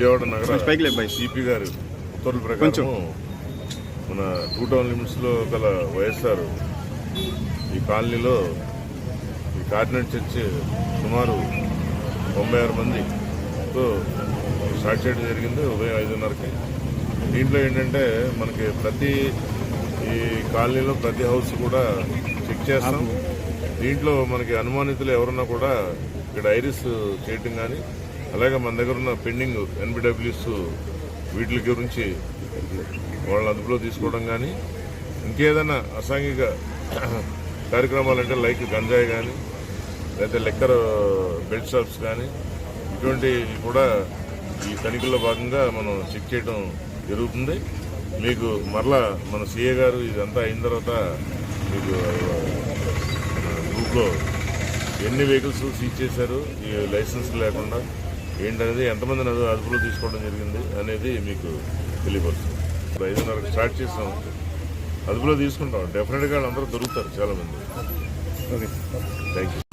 లేపు bye. CP గారు ఉత్తర్వుల ప్రకారం మన టూ టౌన్ లిమిట్స్లో గల వైఎస్ఆర్ ఈ కాలనీలో ఈ కార్డినెట్ చర్చ్ సుమారు తొంభై ఆరు మందితో స్టార్ట్ చేయడం జరిగింది ఉదయం ఐదున్నరకి. దీంట్లో ఏంటంటే మనకి ప్రతి ఈ కాలనీలో ప్రతి హౌస్ కూడా చెక్ చేస్తాం. దీంట్లో మనకి అనుమానితులు ఎవరున్నా కూడా ఇక్కడ ఐరిస్ చేయటం కానీ అలాగే మన దగ్గర ఉన్న పెండింగ్ ఎన్బిడబ్ల్యూస్ వీటి గురించి వాళ్ళ అదుపులో తీసుకోవడం కానీ ఇంకేదైనా అసాంఘిక కార్యక్రమాలు అంటే లైక్ గంజాయి కానీ లేదా లెక్కర్ uh, బెడ్ షాప్స్ కానీ ఇటువంటివి కూడా ఈ తనిఖీల్లో భాగంగా మనం చెక్ చేయడం జరుగుతుంది. మీకు మరలా మన సీఏ గారు ఇదంతా అయిన తర్వాత మీకు uh, గ్రూప్లో ఎన్ని వెహికల్స్ సీజ్ చేశారు ఈ లైసెన్స్ లేకుండా ఏంటనేది ఎంతమందిని అది అదుపులో తీసుకోవడం జరిగింది అనేది మీకు తెలియపరుస్తుంది. ఐదున్నరకు స్టార్ట్ చేసాం. అదుపులో తీసుకుంటాం. డెఫినెట్గా వాళ్ళందరూ దొరుకుతారు చాలామంది. ఓకే. Thank you